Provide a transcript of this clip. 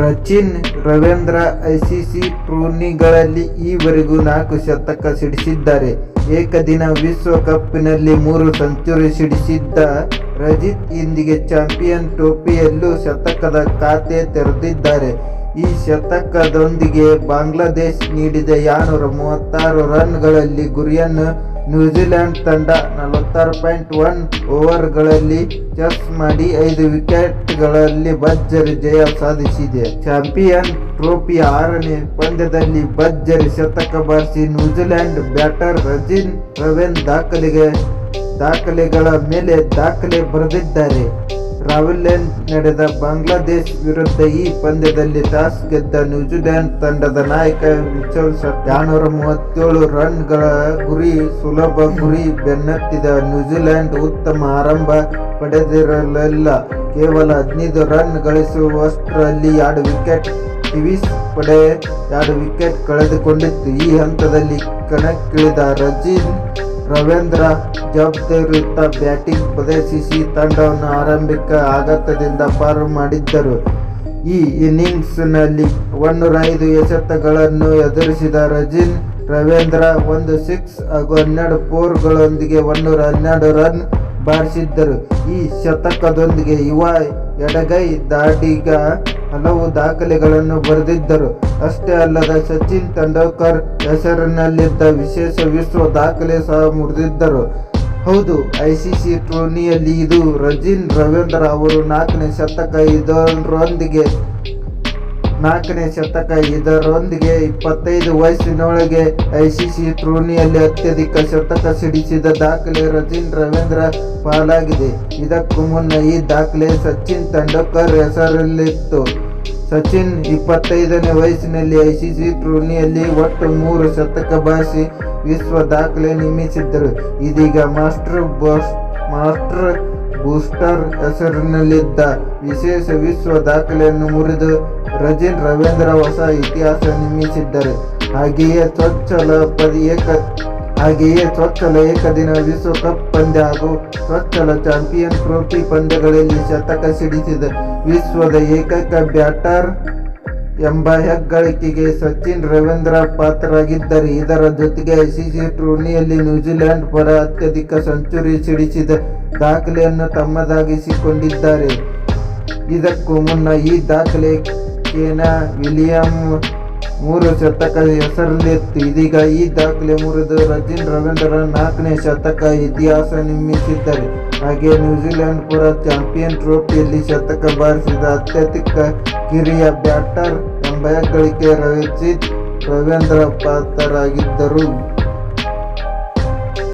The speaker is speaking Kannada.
ರಚಿನ್, ರವೀಂದ್ರ, ಐಸಿಸಿ ಟೂರ್ನಿಗಳಲ್ಲಿ ಈವರೆಗೂ ನಾಲ್ಕು ಶತಕ ಸಿಡಿಸಿದ್ದಾರೆ. ಏಕದಿನ ವಿಶ್ವಕಪ್ನಲ್ಲಿ ಮೂರು ಸೆಂಚುರಿ ಸಿಡಿಸಿದ್ದ ರಜಿತ್ ಇಂದಿಗೆ ಚಾಂಪಿಯನ್ ಟ್ರೋಫಿಯಲ್ಲೂ ಶತಕದ ಖಾತೆ ತೆರೆದಿದ್ದಾರೆ. ಈ ಶತಕದೊಂದಿಗೆ ಬಾಂಗ್ಲಾದೇಶ್ ನೀಡಿದ ಯಾನೂರ ಮೂವತ್ತಾರು ರನ್ಗಳಲ್ಲಿ ಗುರಿಯನ್ನು ನ್ಯೂಜಿಲೆಂಡ್ ತಂಡ ನಲವತ್ತಾರು ಪಾಯಿಂಟ್ ಒನ್ ಓವರ್ಗಳಲ್ಲಿ ಚೆಸ್ ಮಾಡಿ ಐದು ವಿಕೆಟ್ಗಳಲ್ಲಿ ಭಜ್ಜರಿ ಜಯ ಸಾಧಿಸಿದೆ. ಚಾಂಪಿಯನ್ ಟ್ರೋಫಿಯ ಆರನೇ ಪಂದ್ಯದಲ್ಲಿ ಭಜ್ಜರಿ ಶತಕ ಬಾರಿಸಿ ನ್ಯೂಜಿಲೆಂಡ್ ಬ್ಯಾಟರ್ ರಜಿನ್ ರವೆನ್ ದಾಖಲೆಗೆ, ದಾಖಲೆಗಳ ಮೇಲೆ ದಾಖಲೆ ಬರೆದಿದ್ದಾರೆ. ರಾವೆಲ್ಲೆನ್ ನಡೆದ ಬಾಂಗ್ಲಾದೇಶ್ ವಿರುದ್ಧ ಈ ಪಂದ್ಯದಲ್ಲಿ ಟಾಸ್ ಗೆದ್ದ ನ್ಯೂಜಿಲೆಂಡ್ ತಂಡದ ನಾಯಕ ಮಿಚಲ್ ನಾನೂರ ಮೂವತ್ತೇಳು ರನ್ಗಳ ಗುರಿ, ಸುಲಭ ಗುರಿ ಬೆನ್ನಟ್ಟಿದ ನ್ಯೂಜಿಲೆಂಡ್ ಉತ್ತಮ ಆರಂಭ ಪಡೆದಿರಲಿಲ್ಲ. ಕೇವಲ ಹದಿನೈದು ರನ್ ಗಳಿಸುವಷ್ಟರಲ್ಲಿ ಎರಡು ವಿಕೆಟ್ ಟಿವಿಸ್ ಪಡೆ ಎರಡು ವಿಕೆಟ್ ಕಳೆದುಕೊಂಡಿತ್ತು. ಈ ಹಂತದಲ್ಲಿ ಕಣಕ್ಕಿಳಿದ ರಜಿನ್ ರವೀಂದ್ರ ಜವಾಬ್ದಾರಿಯುತ ಬ್ಯಾಟಿಂಗ್ ಪ್ರದರ್ಶಿಸಿ ತಂಡವನ್ನು ಆರಂಭಿಕ ಆಘಾತದಿಂದ ಪಾರು ಮಾಡಿದ್ದರು. ಈ ಇನ್ನಿಂಗ್ಸ್ನಲ್ಲಿ ಒನ್ನೂರ ಐದು ಎಸೆತಗಳನ್ನು ಎದುರಿಸಿದ ರಜಿನ್ ರವೀಂದ್ರ ಒಂದು ಸಿಕ್ಸ್ ಹಾಗೂ ಹನ್ನೆರಡು ಫೋರ್ಗಳೊಂದಿಗೆ ಒನ್ನೂರ ಹನ್ನೆರಡು ರನ್ ಬಾರಿಸಿದ್ದರು. ಈ ಶತಕದೊಂದಿಗೆ ಯುವ ಎಡಗೈ ದಾಡಿಗ ಹಲವು ದಾಖಲೆಗಳನ್ನು ಬರೆದಿದ್ದರು. ಅಷ್ಟೇ ಅಲ್ಲದ ಸಚಿನ್ ತೆಂಡೂಲ್ಕರ್ ಹೆಸರಿನಲ್ಲಿದ್ದ ವಿಶೇಷ ವಿಶ್ವ ದಾಖಲೆ ಸಹ ಮುರಿದಿದ್ದರು. ಹೌದು, ಐಸಿಸಿ ಟೂರ್ನಿಯಲ್ಲಿ ಇದು ರಜಿನ್ ರವೀಂದ್ರ ಅವರು ನಾಲ್ಕನೇ ಶತಕ ಇದರೊಂದಿಗೆ ನಾಲ್ಕನೇ ಶತಕ ಇದರೊಂದಿಗೆ ಇಪ್ಪತ್ತೈದು ವಯಸ್ಸಿನೊಳಗೆ ಐಸಿಸಿ ಟೂರ್ನಿಯಲ್ಲಿ ಅತ್ಯಧಿಕ ಶತಕ ಸಿಡಿಸಿದ ದಾಖಲೆ ರಜಿನ್ ರವೀಂದ್ರ ಪಾಲಾಗಿದೆ. ಇದಕ್ಕೂ ಮುನ್ನ ಈ ದಾಖಲೆ ಸಚಿನ್ ತೆಂಡೂಲ್ಕರ್ ಹೆಸರಲ್ಲಿತ್ತು. ಸಚಿನ್ ಇಪ್ಪತ್ತೈದನೇ ವಯಸ್ಸಿನಲ್ಲಿ ಐಸಿಸಿ ಟೂರ್ನಿಯಲ್ಲಿ ಒಟ್ಟು ಮೂರು ಶತಕ ಬಾಸಿ ವಿಶ್ವ ದಾಖಲೆ ನಿರ್ಮಿಸಿದ್ದರು. ಇದೀಗ ಮಾಸ್ಟರ್ ಬಾಸ್, ಮಾಸ್ಟರ್ ಬೂಸ್ಟರ್ ಹೆಸರಿನಲ್ಲಿದ್ದ ವಿಶೇಷ ವಿಶ್ವ ದಾಖಲೆಯನ್ನು ಮುರಿದು ರಜಿನ್ ರವೀಂದ್ರ ಹೊಸ ಇತಿಹಾಸ ನಿರ್ಮಿಸಿದ್ದಾರೆ. ಹಾಗೆಯೇ ಚೊಚ್ಚಲ ಪದ ಏಕ, ಹಾಗೆಯೇ ಚೊಚ್ಚಲ ಏಕದಿನ ವಿಶ್ವಕಪ್ ಪಂದ್ಯ ಹಾಗೂ ಚೊಚ್ಚಲ ಚಾಂಪಿಯನ್ ಟ್ರೋಫಿ ಪಂದ್ಯಗಳಲ್ಲಿ ಶತಕ ಸಿಡಿಸಿದ ವಿಶ್ವದ ಏಕೈಕ ಬ್ಯಾಟರ್ ಎಂಬ ಹೆಗ್ಗಳಿಕೆಗೆ ಸಚಿನ್ ರವೀಂದ್ರ ಪಾತ್ರರಾಗಿದ್ದರು. ಇದರ ಜೊತೆಗೆ ಐಸಿಸಿ ಟೂರ್ನಿಯಲ್ಲಿ ನ್ಯೂಜಿಲೆಂಡ್ ಪರ ಅತ್ಯಧಿಕ ಸೆಂಚುರಿ ಸಿಡಿಸಿದ ದಾಖಲೆಯನ್ನು ತಮ್ಮದಾಗಿಸಿಕೊಂಡಿದ್ದಾರೆ. ಇದಕ್ಕೂ ಮುನ್ನ ಈ ದಾಖಲೆ ಕೇನ ವಿಲಿಯಂ ಮೂರು ಶತಕ ಹೆಸರಲ್ಲಿತ್ತು. ಇದೀಗ ಈ ದಾಖಲೆ ಮುರಿದು ರಜಿನ್ ರವೀಂದ್ರ ನಾಲ್ಕನೇ ಶತಕ ಇತಿಹಾಸ ನಿರ್ಮಿಸಿದ್ದಾರೆ. ಹಾಗೆ ನ್ಯೂಜಿಲೆಂಡ್ ಪುರ ಚಾಂಪಿಯನ್ ಟ್ರೋಫಿಯಲ್ಲಿ ಶತಕ ಬಾರಿಸಿದ ಅತ್ಯಧಿಕ ಕಿರಿಯ ಬ್ಯಾಟರ್ ಎಂಬ ಗಳಿಕೆ ರಚಿತ್ ರವೀಂದ್ರ ಪಾತ್ರರಾಗಿದ್ದರು